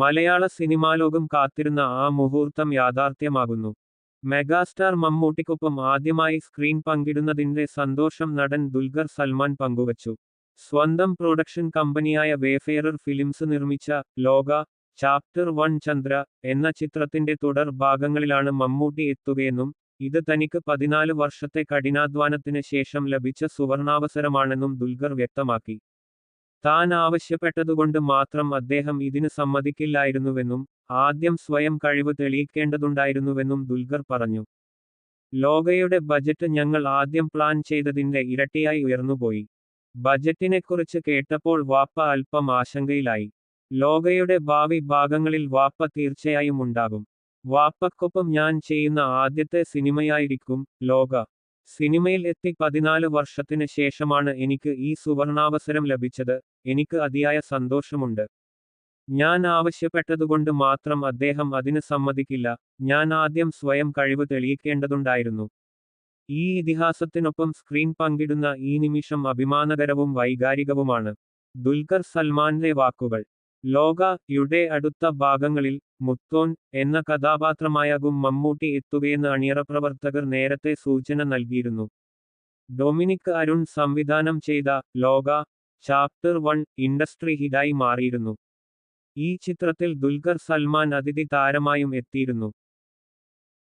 മലയാള സിനിമാലോകം കാത്തിരുന്ന ആ മുഹൂർത്തം യാഥാർത്ഥ്യമാകുന്നു. മെഗാസ്റ്റാർ മമ്മൂട്ടിക്കൊപ്പം ആദ്യമായി സ്ക്രീൻ പങ്കിടുന്നതിന്റെ സന്തോഷം നടൻ ദുൽഖർ സൽമാൻ പങ്കുവച്ചു. സ്വന്തം പ്രൊഡക്ഷൻ കമ്പനിയായ വേഫെയറർ ഫിലിംസ് നിർമ്മിച്ച ലോക ചാപ്റ്റർ വൺ ചന്ദ്ര എന്ന ചിത്രത്തിന്റെ തുടർ ഭാഗങ്ങളിലാണ് മമ്മൂട്ടി എത്തുകയെന്നും ഇത് തനിക്ക് പതിനാല് വർഷത്തെ കഠിനാധ്വാനത്തിന് ശേഷം ലഭിച്ച സുവർണാവസരമാണെന്നും ദുൽഖർ വ്യക്തമാക്കി. താൻ ആവശ്യപ്പെട്ടതുകൊണ്ട് മാത്രം അദ്ദേഹം ഇതിന് സമ്മതിക്കില്ലായിരുന്നുവെന്നും ആദ്യം സ്വയം കഴിവ് തെളിയിക്കേണ്ടതുണ്ടായിരുന്നുവെന്നും ദുൽഖർ പറഞ്ഞു. ലോകയുടെ ബജറ്റ് ഞങ്ങൾ ആദ്യം പ്ലാൻ ചെയ്തതിന്റെ ഇരട്ടിയായി ഉയർന്നുപോയി. ബജറ്റിനെക്കുറിച്ച് കേട്ടപ്പോൾ വാപ്പ അല്പം ആശങ്കയിലായി. ലോകയുടെ ഭാവി ഭാഗങ്ങളിൽ വാപ്പ തീർച്ചയായും ഉണ്ടാകും. വാപ്പക്കൊപ്പം ഞാൻ ചെയ്യുന്ന ആദ്യത്തെ സിനിമയായിരിക്കും ലോക. സിനിമയിൽ എത്തി പതിനാല് വർഷത്തിന് ശേഷമാണ് എനിക്ക് ഈ സുവർണാവസരം ലഭിച്ചത്. എനിക്ക് അതിയായ സന്തോഷമുണ്ട്. ഞാൻ ആവശ്യപ്പെട്ടതുകൊണ്ട് മാത്രം അദ്ദേഹം അതിന് സമ്മതിക്കില്ല. ഞാൻ ആദ്യം സ്വയം കഴിവ് തെളിയിക്കേണ്ടതുണ്ടായിരുന്നു. ഈ ഇതിഹാസത്തിനൊപ്പം സ്ക്രീൻ പങ്കിടുന്ന ഈ നിമിഷം അഭിമാനകരവും വൈകാരികവുമാണ്. ദുൽഖർ സൽമാന്റെ വാക്കുകൾ. ലോക യുടെ അടുത്ത ഭാഗങ്ങളിൽ മുത്തോൻ എന്ന കഥാപാത്രമായാകും മമ്മൂട്ടി എത്തുകയെന്ന് അണിയറ പ്രവർത്തകർ നേരത്തെ സൂചന നൽകിയിരുന്നു. ഡൊമിനിക് അരുൺ സംവിധാനം ചെയ്ത ലോക ചാപ്റ്റർ വൺ ഇൻഡസ്ട്രി ഹിറ്റായി മാറിയിരുന്നു. ഈ ചിത്രത്തിൽ ദുൽഖർ സൽമാൻ അതിഥി താരമായും എത്തിയിരുന്നു.